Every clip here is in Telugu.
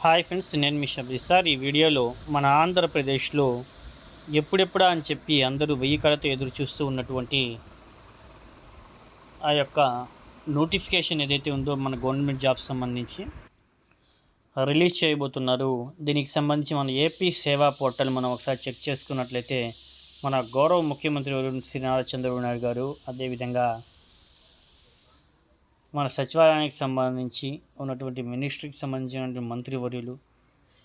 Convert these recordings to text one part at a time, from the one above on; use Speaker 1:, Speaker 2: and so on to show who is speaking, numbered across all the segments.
Speaker 1: హాయ్ ఫ్రెండ్స్ నేను మీ షబ్రి సార్ ఈ వీడియోలో మన ఆంధ్రప్రదేశ్లో ఎప్పుడెప్పుడా అని చెప్పి అందరూ వెయ్యి కళతో ఎదురు చూస్తూ ఉన్నటువంటి ఆ యొక్క నోటిఫికేషన్ ఏదైతే ఉందో మన గవర్నమెంట్ జాబ్ సంబంధించి రిలీజ్ చేయబోతున్నారు. దీనికి సంబంధించి మన ఏపీ సేవా పోర్టల్ మనం ఒకసారి చెక్ చేసుకున్నట్లయితే మన గౌరవ ముఖ్యమంత్రి వర్యులు శ్రీ నారా చంద్రబాబు నాయుడు గారు అదేవిధంగా మన సచివాలయానికి సంబంధించి ఉన్నటువంటి మినిస్ట్రీకి సంబంధించినటువంటి మంత్రివర్యులు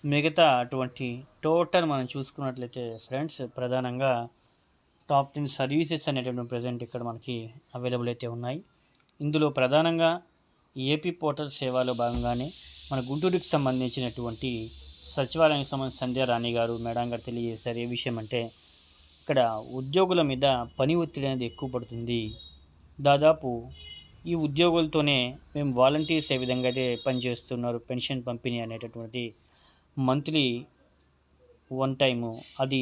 Speaker 1: మిగతా అటువంటి టోటల్ మనం చూసుకున్నట్లయితే ఫ్రెండ్స్ ప్రధానంగా టాప్ టెన్ సర్వీసెస్ అనేటువంటి ప్రజెంట్ ఇక్కడ మనకి అవైలబుల్ అయితే ఉన్నాయి. ఇందులో ప్రధానంగా ఏపీ పోర్టల్ సేవలో భాగంగానే మన గుంటూరుకి సంబంధించినటువంటి సచివాలయానికి సంబంధించి సంధ్య రాణి గారు మేడం గారు తెలియజేశారు. ఏ విషయం అంటే ఇక్కడ ఉద్యోగుల మీద పని ఒత్తిడి అనేది ఎక్కువ పడుతుంది. దాదాపు ఈ ఉద్యోగులతోనే మేము వాలంటీర్స్ ఏ విధంగా అయితే పనిచేస్తున్నారు పెన్షన్ పంపిణీ అనేటటువంటి మంత్లీ వన్ టైము అది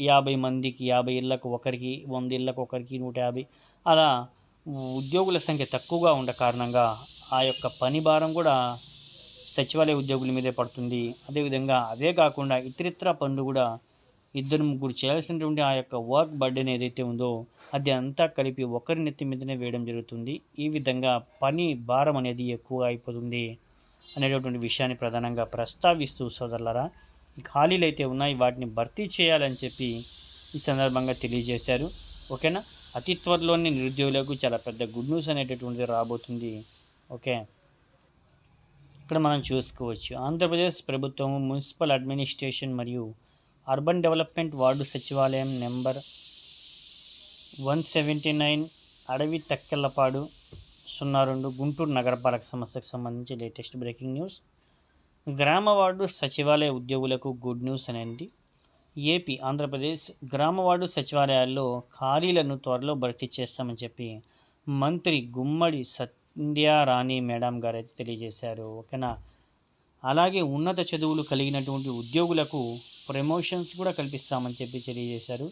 Speaker 1: యాభై మందికి యాభై ఇళ్ళకు ఒకరికి వంద ఇళ్ళకు ఒకరికి నూట యాభై అలా ఉద్యోగుల సంఖ్య తక్కువగా ఉండ కారణంగా ఆ యొక్క పని భారం కూడా సచివాలయ ఉద్యోగుల మీదే పడుతుంది. అదేవిధంగా అదే కాకుండా ఇతరితర పనులు కూడా ఇద్దరు ముగ్గురు చేయాల్సినటువంటి ఆ యొక్క వర్క్ బర్డెన్ ఏదైతే ఉందో అది అంతా కలిపి ఒకరి నెత్తి మీదనే వేయడం జరుగుతుంది. ఈ విధంగా పని భారం అనేది ఎక్కువ అయిపోతుంది అనేటటువంటి విషయాన్ని ప్రధానంగా ప్రస్తావిస్తూ సోదరులరా ఈ ఖాళీలు అయితే ఉన్నాయి వాటిని భర్తీ చేయాలని చెప్పి ఈ సందర్భంగా తెలియజేశారు. ఓకేనా? అతి త్వరలోనే నిరుద్యోగులకు చాలా పెద్ద గుడ్ న్యూస్ అనేటటువంటిది రాబోతుంది. ఓకే? ఇక్కడ మనం చూసుకోవచ్చు. ఆంధ్రప్రదేశ్ ప్రభుత్వం మున్సిపల్ అడ్మినిస్ట్రేషన్ మరియు అర్బన్ డెవలప్మెంట్ వార్డు సచివాలయం number one seventy nine Adavi Takkellapadu సున్నా రెండు గుంటూరు నగరపాలక సంస్థకు సంబంధించి లేటెస్ట్ బ్రేకింగ్ న్యూస్. గ్రామ వార్డు సచివాలయ ఉద్యోగులకు గుడ్ న్యూస్ అనేది ఏపీ ఆంధ్రప్రదేశ్ గ్రామ వార్డు సచివాలయాల్లో ఖాళీలను త్వరలో భర్తీ చేస్తామని చెప్పి మంత్రి గుమ్మడి సంధ్యారాణి మేడం గారు అయితే తెలియజేశారు. ఓకేనా? అలాగే ఉన్నత చదువులు కలిగినటువంటి ఉద్యోగులకు ప్రమోషన్స్ కూడా కల్పిస్తామని చెప్పి తెలియజేశారు.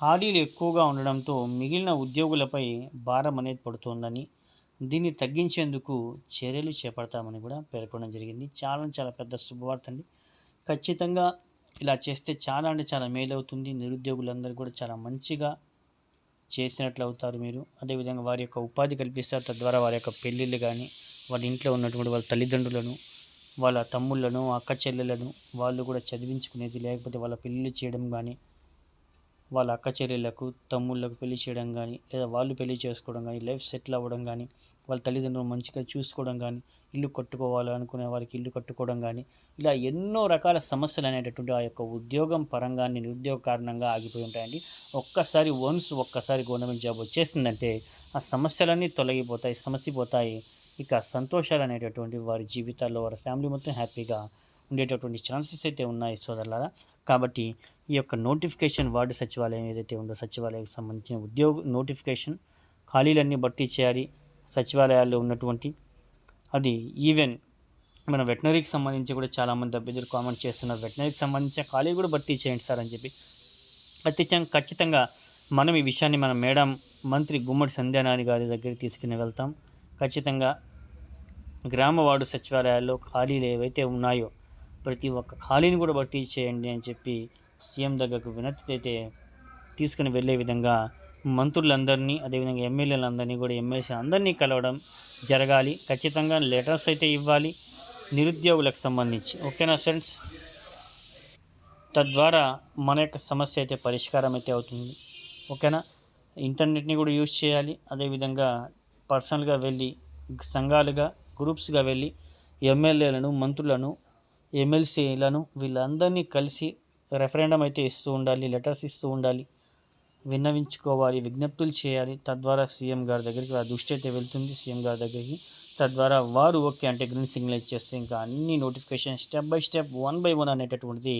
Speaker 1: ఖాళీలు ఎక్కువగా ఉండడంతో మిగిలిన ఉద్యోగులపై భారం అనేది పడుతోందని దీన్ని తగ్గించేందుకు చర్యలు చేపడతామని కూడా పేర్కొనడం జరిగింది. చాలా చాలా పెద్ద శుభవార్త అండి. ఖచ్చితంగా ఇలా చేస్తే చాలా అంటే చాలా మేలు అవుతుంది నిరుద్యోగులందరూ కూడా చాలా మంచిగా చేసినట్లు అవుతారు మీరు. అదేవిధంగా వారి యొక్క ఉపాధి కల్పిస్తారు. తద్వారా వారి యొక్క పెళ్ళిళ్ళు కానీ వాళ్ళ ఇంట్లో ఉన్నటువంటి వాళ్ళ తల్లిదండ్రులను వాళ్ళ తమ్ముళ్ళను అక్క చెల్లెలను వాళ్ళు కూడా చదివించుకునేది లేకపోతే వాళ్ళ పెళ్ళిళ్ళు చేయడం కానీ వాళ్ళ అక్క చెల్లెళ్ళకు తమ్ముళ్ళకు పెళ్ళి చేయడం కానీ లేదా వాళ్ళు పెళ్ళి చేసుకోవడం కానీ లైఫ్ సెటిల్ అవ్వడం కానీ వాళ్ళ తల్లిదండ్రులు మంచిగా చూసుకోవడం కానీ ఇల్లు కట్టుకోవాలనుకునే వారికి ఇల్లు కట్టుకోవడం కానీ ఇలా ఎన్నో రకాల సమస్యలు అనేటటువంటి ఆ యొక్క ఉద్యోగం పరంగా నిరుద్యోగ కారణంగా ఆగిపోయి ఉంటాయండి. ఒక్కసారి వన్స్ ఒక్కసారి గవర్నమెంట్ జాబ్ వచ్చేసిందంటే ఆ సమస్యలన్నీ తొలగిపోతాయి సమసిపోతాయి. ఇక సంతోషాలు అనేటటువంటి వారి జీవితాల్లో వారి ఫ్యామిలీ మొత్తం హ్యాపీగా ఉండేటటువంటి ఛాన్సెస్ అయితే ఉన్నాయి సోదరులారా. కాబట్టి ఈ యొక్క నోటిఫికేషన్ వార్డు సచివాలయం ఏదైతే ఉందో సచివాలయానికి సంబంధించిన ఉద్యోగ నోటిఫికేషన్ ఖాళీలన్నీ భర్తీ చేయాలి సచివాలయాల్లో ఉన్నటువంటి. అది ఈవెన్ మన వెటనరీకి సంబంధించి కూడా చాలామంది అభ్యర్థులు కామెంట్ చేస్తున్నారు. వెటనరీకి సంబంధించిన ఖాళీ కూడా భర్తీ చేయండి సార్ అని చెప్పి. ప్రత్యక్షంగా ఖచ్చితంగా మనం ఈ విషయాన్ని మన మేడం మంత్రి గుమ్మడి సంధ్యానాని గారి దగ్గరికి తీసుకుని వెళ్తాం. ఖచ్చితంగా గ్రామ వార్డు సచివాలయాల్లో ఖాళీలు ఏవైతే ఉన్నాయో ప్రతి ఒక్క ఖాళీని కూడా భర్తీ చేయండి అని చెప్పి సీఎం దగ్గరకు వినతి అయితే తీసుకుని వెళ్ళే విధంగా మంత్రులందరినీ అదేవిధంగా ఎమ్మెల్యేలందరినీ కూడా ఎమ్మెల్సీ అందరినీ కలవడం జరగాలి. ఖచ్చితంగా లెటర్స్ అయితే ఇవ్వాలి నిరుద్యోగులకు సంబంధించి. ఓకేనా ఫ్రెండ్స్? తద్వారా మన యొక్క సమస్య అయితే పరిష్కారం అయితే అవుతుంది. ఓకేనా? ఇంటర్నెట్ని కూడా యూజ్ చేయాలి. అదేవిధంగా పర్సనల్గా వెళ్ళి సంఘాలుగా గ్రూప్స్గా వెళ్ళి ఎమ్మెల్యేలను మంత్రులను ఎమ్మెల్సీలను వీళ్ళందరినీ కలిసి రెఫరెండం అయితే ఇస్తూ ఉండాలి లెటర్స్ ఇస్తూ ఉండాలి విన్నవించుకోవాలి విజ్ఞప్తులు చేయాలి. తద్వారా సీఎం గారి దగ్గరికి ఆ దృష్టి అయితే వెళ్తుంది. సీఎం గారి దగ్గరికి తద్వారా వారు ఓకే అంటే గ్రీన్ సిగ్నల్ ఇచ్చేస్తే ఇంకా అన్ని notification step by step one by one అనేటటువంటిది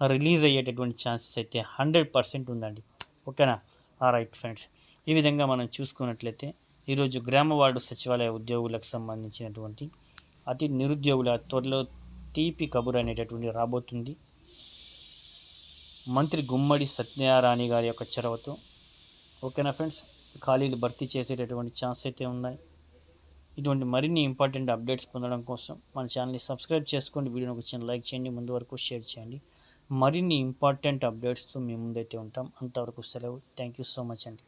Speaker 1: రిలీజ్ అయ్యేటటువంటి ఛాన్సెస్ అయితే హండ్రెడ్ పర్సెంట్ ఉందండి. ఓకేనా? ఆ రైట్ ఫ్రెండ్స్. ఈ విధంగా మనం చూసుకున్నట్లయితే ఈరోజు గ్రామ వార్డు సచివాలయ ఉద్యోగులకు సంబంధించినటువంటి అతి నిరుద్యోగుల త్వరలో తీపి కబురు అనేటటువంటి రాబోతుంది. మంత్రి గుమ్మడి సత్యనారాయణ గారి యొక్క చొరవతో. ఓకేనా ఫ్రెండ్స్? ఖాళీలు భర్తీ చేసేటటువంటి ఛాన్స్ అయితే ఉన్నాయి. ఇటువంటి మరిన్ని ఇంపార్టెంట్ అప్డేట్స్ పొందడం కోసం మన ఛానల్ని సబ్స్క్రైబ్ చేసుకోండి. వీడియోని ఒక చిన్న లైక్ చేయండి. ముందు వరకు షేర్ చేయండి. మరిన్ని ఇంపార్టెంట్ అప్డేట్స్తో మీ ముందైతే ఉంటాం. అంతవరకు సెలవు. థ్యాంక్ యూ సో మచ్ అండి.